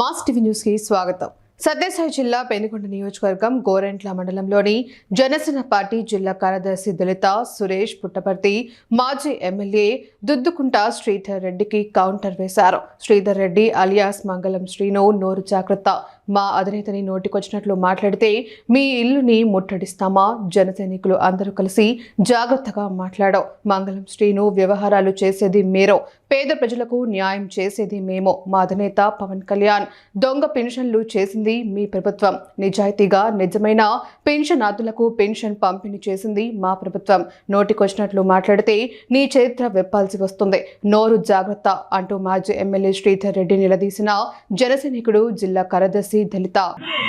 Mass TV న్యూస్కి స్వాగతం. సత్యసాయి జిల్లా పెనుకొండ నియోజకవర్గం గోరెంట్ల మండలంలోని జనసేన పార్టీ జిల్లా కార్యదర్శి దళిత సురేష్ పుట్టపర్తి మాజీ ఎమ్మెల్యే దుద్దుకుంట శ్రీధర్ రెడ్డికి కౌంటర్ వేశారు. శ్రీధర్ రెడ్డి అలియాస్ మంగళం శ్రీను నోరు జాగ్రత్త మా అధినేతని నోటికొచ్చినట్లు మాట్లాడితే మీ ఇల్లుని ముట్టడిస్తామా? జన సైనికులు అందరూ కలిసి జాగ్రత్తగా మాట్లాడాం మంగళం శ్రీను వ్యవహారాలు చేసేది మీరో. పేద ప్రజలకు న్యాయం చేసేది మేము. మా అధినేత పవన్ కళ్యాణ్ దొంగ పెన్షన్లు చేసింది మీ ప్రభుత్వం. నిజాయితీగా నిజమైన పెన్షనార్థులకు పెన్షన్ పంపిణీ చేసింది మా ప్రభుత్వం. నోటికొచ్చినట్లు మాట్లాడితే నీ చరిత్ర వెప్పాల్సి వస్తుంది. నోరు జాగ్రత్త అంటూ మాజీ ఎమ్మెల్యే శ్రీధర్ రెడ్డి నిలదీసిన జనసైనికుడు జిల్లా కార్యదర్శి దళిత.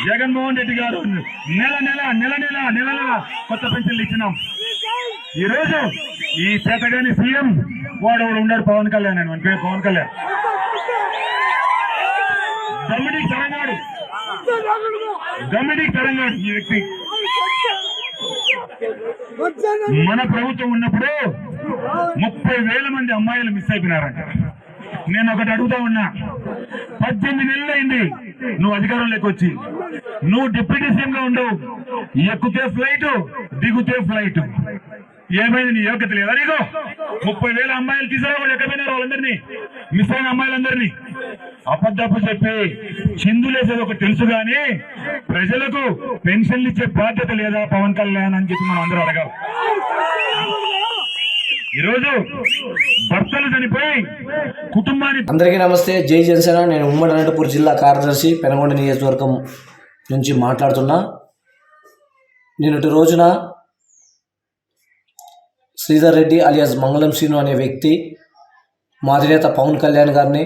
జగన్మోహన్ రెడ్డి గారు నెల నెల నెల నెల నెల నెల కొత్త పెన్షన్లు ఇచ్చినాం. ఈ రోజు ఈ చేతగాని సీఎం వాడు ఒకడు ఉన్నాడు పవన్ కళ్యాణ్ అని మన పేరు పవన్ కళ్యాణ్. గమ్మిడికి తరంగాడు. గమ్మిడికి తరంగాడు ఈ వ్యక్తి. మన ప్రభుత్వం ఉన్నప్పుడు ముప్పై వేల మంది అమ్మాయిలు మిస్ అయిపోయినారంట. నేను ఒకటి అడుగుతా ఉన్నా పద్దెనిమిది నెలలు అయింది నువ్వు అధికారంలోకి వచ్చి. నువ్వు డిప్యూటీ సీఎం గా ఉండవు ఎక్కుతే ఫ్లైట్ దిగుతే ఫ్లైట్. ఏమైంది నీ యోగ్యత లేదా నీకు? ముప్పై వేల అమ్మాయిలు తీసుకురా వాళ్ళు ఎక్కడైనా వాళ్ళందరినీ మిస్ అయిన అమ్మాయిలందరినీ. అబద్ధపు చెప్పి చిందులేసేది ఒకటి తెలుసు గాని ప్రజలకు పెన్షన్లు ఇచ్చే బాధ్యత లేదా పవన్ కళ్యాణ్ అని చెప్పి మనం అందరూ అడగాలి. ఈరోజు భర్తలు చనిపోయి కుటుంబాన్ని అందరికీ నమస్తే. జై జనసేన. నేను ఉమ్మడి అనంతపూర్ జిల్లా కార్యదర్శి పెనగొండ నియోజకవర్గం నుంచి మాట్లాడుతున్నా. నిన్నటి రోజున శ్రీధర్ రెడ్డి అలియాస్ మంగళం శ్రీను అనే వ్యక్తి మా పవన్ కళ్యాణ్ గారిని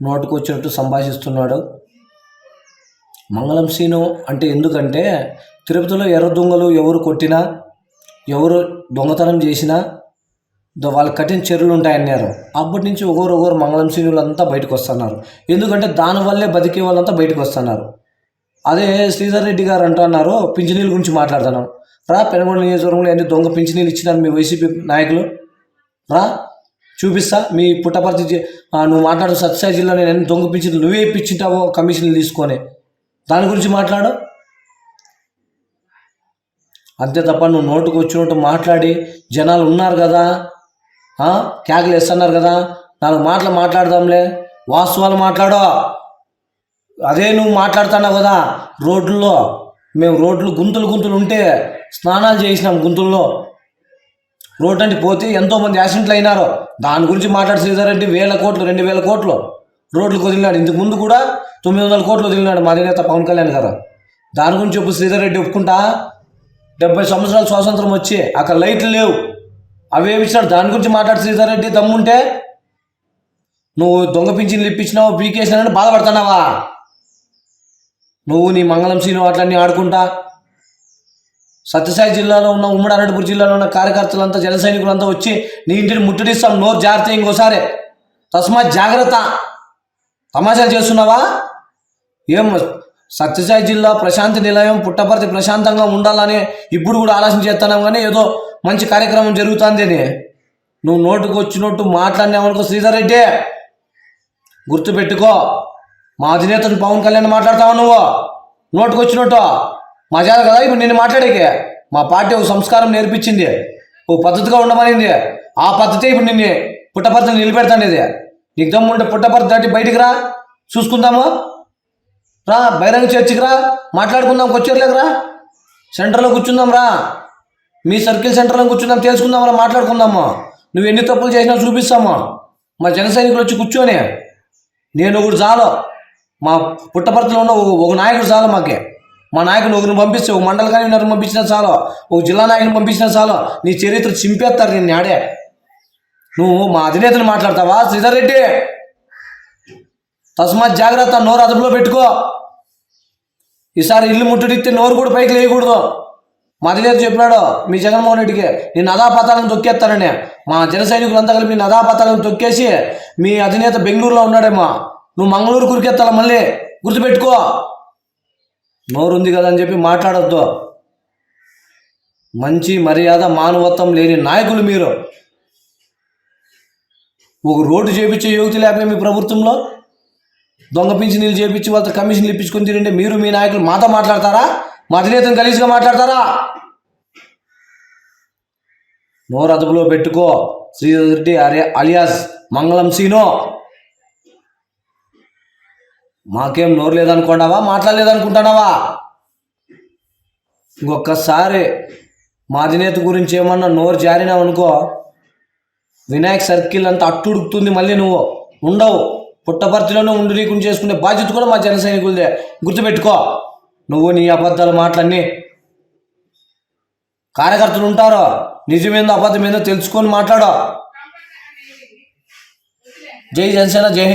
నోటుకు వచ్చినట్టు సంభాషిస్తున్నాడు. మంగళం శ్రీను అంటే ఎందుకంటే తిరుపతిలో ఎర్ర దొంగలు ఎవరు కొట్టినా ఎవరు దొంగతనం చేసినా వాళ్ళు కఠిన చర్యలు ఉంటాయన్నారు. అప్పటి నుంచి ఒకరు ఒకరు మంగళం శ్రీనులు అంతా బయటకు వస్తున్నారు. ఎందుకంటే దానివల్లే బతికే వాళ్ళంతా బయటకు వస్తున్నారు. అదే శ్రీధర్ రెడ్డి గారు అంటున్నారు పింఛనీల గురించి మాట్లాడుతున్నాం రా పెనగొండ నియోజకవర్గంలో ఎన్ని దొంగ పింఛనీలు ఇచ్చినారు మీ వైసీపీ నాయకులు? రా చూపిస్తా. మీ పుట్టపర్తి నువ్వు మాట్లాడు సత్యసాయి జిల్లా నేను ఎన్ని దొంగ పింఛన్లు నువ్వే ఇప్పించుంటావో కమిషన్లు తీసుకొని. దాని గురించి మాట్లాడు. అంతే తప్ప నువ్వు నోటుకు వచ్చినట్టు మాట్లాడి జనాలు ఉన్నారు కదా ఆ, కేకలు వేస్తున్నారు కదా. నాలుగు మాటలు మాట్లాడదాంలే. వాస్తవాలు మాట్లాడో. అదే నువ్వు మాట్లాడుతున్నావు కదా. రోడ్లలో మేము రోడ్లు గుంతలు గుంతలు ఉంటే స్నానాలు చేసినాం గుంతుల్లో. రోడ్ అంటే పోతే ఎంతోమంది యాక్సిడెంట్లు అయినారు. దాని గురించి మాట్లాడి శ్రీధర్రెడ్డి వేల కోట్లు రెండు వేల కోట్లు. రోడ్లు వదిలినాడు ఇంతకు ముందు కూడా తొమ్మిది వందల కోట్లు వదిలినాడు మా అధినేత పవన్ కళ్యాణ్ గారు. దాని గురించి చెప్పు శ్రీధర్ రెడ్డి ఒప్పుకుంటా? డెబ్బై సంవత్సరాలు స్వాతంత్రం వచ్చి అక్కడ లైట్లు లేవు. అవేమి ఇచ్చినాడు? దాని గురించి మాట్లాడు శ్రీధర్ రెడ్డి దమ్ముంటే. నువ్వు దొంగ పింఛన్లు ఇప్పించినావు పీకేసినావని బాధపడుతున్నావా? నువ్వు నీ మంగళం సీను అట్లన్నీ ఆడుకుంటా. సత్యసాయి జిల్లాలో ఉన్న ఉమ్మడి అనంతపురం జిల్లాలో ఉన్న కార్యకర్తలంతా జన సైనికులంతా వచ్చి నీ ఇంటిని ముట్టడిస్తాం నోరు జాగ్రత్త ఇంకోసారి. తస్మాత్ జాగ్రత్త. తమాషాలు చేస్తున్నావా? ఏం సత్యసాయి జిల్లా ప్రశాంతి నిలయం పుట్టపర్తి ప్రశాంతంగా ఉండాలని ఇప్పుడు కూడా ఆలోచన చేస్తున్నాం కానీ ఏదో మంచి కార్యక్రమం జరుగుతుంది అని నువ్వు నోటుకు వచ్చినట్టు మాట్లాడినావనుకో శ్రీధర్ రెడ్డి. గుర్తుపెట్టుకో మా అధినేతను పవన్ కళ్యాణ్ మాట్లాడతావా నువ్వు? నోటుకు వచ్చినట్టు? మజా కదా ఇప్పుడు నేను మాట్లాడేకి? మా పార్టీ ఒక సంస్కారం నేర్పించింది. ఓ పద్ధతిగా ఉండమనింది. ఆ పద్ధతి ఇప్పుడు నిన్ను పుట్టపర్తిని నిలబెడతానేది నీకు దమ్ము ఉంటే పుట్టపర్తి దాటి బయటికి రా. చూసుకుందాము? రా బహిరంగ చర్చికి రా. మాట్లాడుకుందాం కొచ్చేర్లేకరా సెంటర్లో కూర్చుందాం రా. మీ సర్కిల్ సెంటర్లో కూర్చుందాం తెలుసుకుందాం అలా మాట్లాడుకుందాము? నువ్వు ఎన్ని తప్పులు చేసినా చూపిస్తాము? మా జన సైనికులు వచ్చి కూర్చొని. నేను ఒకటి చాలు. మా పుట్టపర్తిలో ఉన్న ఒక- నాయకుడు చాలు మాకే. మా నాయకుడు ఒకరిని పంపిస్తే ఒక మండల కన్వీనర్ని పంపించినా చాలు. ఒక జిల్లా నాయకుని పంపించినా చాలు. నీ చరిత్ర చింపేస్తారు నేను ఆడే. నువ్వు మా అధినేతను మాట్లాడతావా శ్రీధర్ రెడ్డి? తస్మాత్ జాగ్రత్త నోరు అదుపులో పెట్టుకో. ఈసారి ఇల్లు ముట్టడిస్తే నోరు కూడా పైకి లేయకూడదు. మా అధినేత చెప్పినాడు మీ జగన్మోహన్ రెడ్డికి నేను అదాపతాలను తొక్కేస్తానని. మా జన సైనికులంతా కలిపి నేను అదాపతాలను తొక్కేసి మీ అధినేత బెంగళూరులో ఉన్నాడేమో. నువ్వు మంగళూరు కురికెత్తాల మళ్ళీ? గుర్తుపెట్టుకో. నోరుంది కదా అని చెప్పి మాట్లాడొద్దు. మంచి మర్యాద మానవత్వం లేని నాయకులు మీరు. ఒక రోడ్డు చేపించే యోగ్యత లేకపోతే మీ ప్రభుత్వంలో? దొంగ నీళ్ళు చేపించి వాళ్ళతో కమిషన్లు ఇప్పించుకొని తినండి మీరు మీ నాయకులు మాతో మాట్లాడతారా? మా అధినేతను గలీజ్గా మాట్లాడతారా? నోరు అదుపులో పెట్టుకో శ్రీధర్ రెడ్డి అరే అలియాస్ మంగళం సీనో. మాకేం నోరు లేదనుకున్నావా? మాట్లాడలేదనుకుంటున్నావా? ఇంకొకసారి మా అధినేత గురించి ఏమన్నా నోరు జారినావు అనుకో వినాయక్ సర్కిల్ అంతా అట్టుడుకుతుంది మళ్ళీ నువ్వు. ఉండవు. పుట్టపర్తిలోనే ఉండి నీకు చేసుకునే బాధ్యత కూడా మా జన సైనికులదే గుర్తుపెట్టుకో. నువ్వు నీ అబద్ధాల మాటలన్నీ కార్యకర్తలు ఉంటారు నిజమేందో అబద్ధమేందో తెలుసుకొని మాట్లాడో. జై జనసేన జై హింద్.